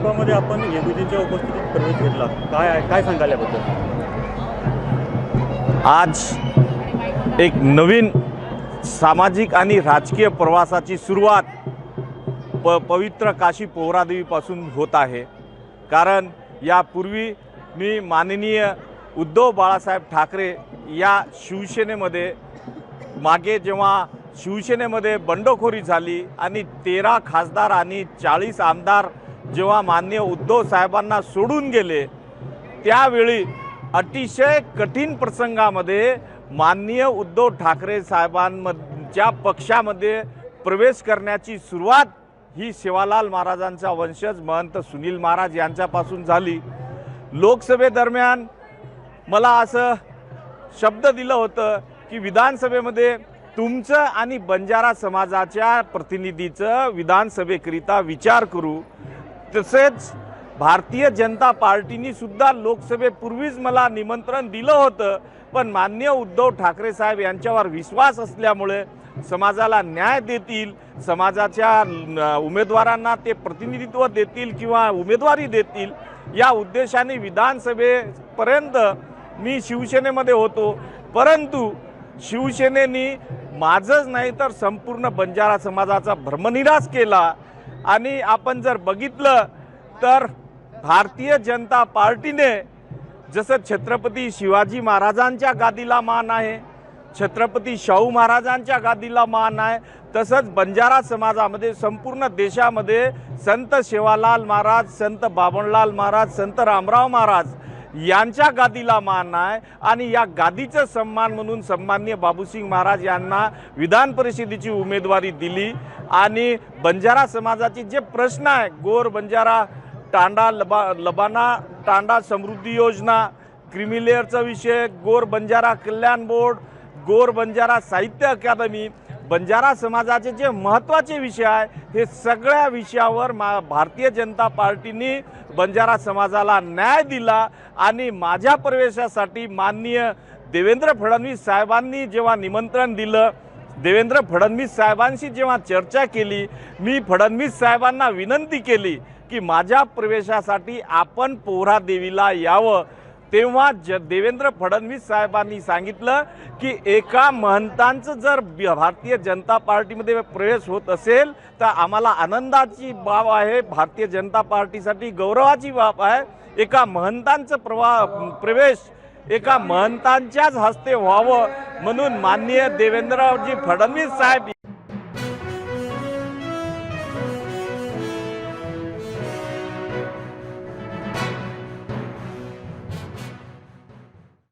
भाजपामध्ये आपण येगुजींच्या उपस्थितीत प्रवेश घेतला. काय आहे? काय सांगाल याबद्दल? आज एक नवीन सामाजिक आणि राजकीय प्रवासाची सुरुवात प पवित्र काशी पोहरादेवीपासून होत आहे. कारण यापूर्वी मी माननीय उद्धव बाळासाहेब ठाकरे या शिवसेनेमध्ये मागे जेव्हा शिवसेनेमध्ये बंडखोरी झाली आणि तेरा खासदार आणि चाळीस आमदार जेव्हा मान्य उद्धव साहेबांना सोडून गेले त्यावेळी अतिशय कठीण प्रसंगामध्ये माननीय उद्धव ठाकरे साहेबांमच्या पक्षामध्ये प्रवेश करण्याची सुरुवात ही सेवालाल महाराजांचा वंशज महंत सुनील महाराज यांच्यापासून झाली. लोकसभेदरम्यान मला असं शब्द दिलं होतं की विधानसभेमध्ये तुमचं आणि बंजारा समाजाच्या प्रतिनिधीचं विधानसभेकरिता विचार करू. तसेच भारतीय जनता पार्टीनी सुद्धा लोकसभेपूर्वीच मला निमंत्रण दिलं होतं पण मान्य उद्धव ठाकरे साहेब यांच्यावर विश्वास असल्यामुळे समाजाला न्याय देतील समाजाच्या उमेदवारांना ते प्रतिनिधित्व देतील किंवा उमेदवारी देतील या उद्देशाने विधानसभेपर्यंत मी शिवसेनेमध्ये होतो. परंतु शिवसेनेनी माझंच नाही तर संपूर्ण बंजारा समाजाचा भ्रमनिराश केला. आणि आपण जर बघितलं तर भारतीय जनता पार्टीने जसं छत्रपती शिवाजी महाराजांच्या गादीला मान आहे छत्रपती शाहू महाराजांच्या गादीला मान आहे तसंच बंजारा समाजामध्ये संपूर्ण देशामध्ये संत शेवालाल महाराज संत बाबणलाल महाराज संत रामराव महाराज यांच्या गादीला मान आहे आणि या गादीचं सन्मान म्हणून सन्मान्य बाबूसिंग महाराज यांना विधान परिषदेची उमेदवारी दिली. आणि बंजारा समाजाचे जे प्रश्न आहे गोर बंजारा टांडा लबा लबाना टांडा समृद्धी योजना क्रिमिलेअरचा विषय गोर बंजारा कल्याण बोर्ड गोर बंजारा साहित्य अकादमी बंजारा समाजाचे जे महत्त्वाचे विषय आहे हे सगळ्या विषयावर मा भारतीय जनता पार्टीने बंजारा समाजाला न्याय दिला आणि माझ्या प्रवेशासाठी माननीय देवेंद्र फडणवीस साहेबांनी जेव्हा निमंत्रण दिलं देवेंद्र फडणवीस साहेबांशी जेव्हा चर्चा केली मी फडणवीस साहेबांना विनंती केली की माझ्या प्रवेशासाठी आपण पोहरा देवीला यावं. तेव्हा ज देवेंद्र फडणवीस साहेबांनी सांगितलं की एका महंतांचं जर भारतीय जनता पार्टीमध्ये प्रवेश होत असेल तर आम्हाला आनंदाची बाब आहे भारतीय जनता पार्टीसाठी गौरवाची बाब आहे. एका महंतांचं प्रवा प्रवेश एका महंतांच्याच हस्ते व्हावं म्हणून माननीय देवेंद्रजी फडणवीस साहेब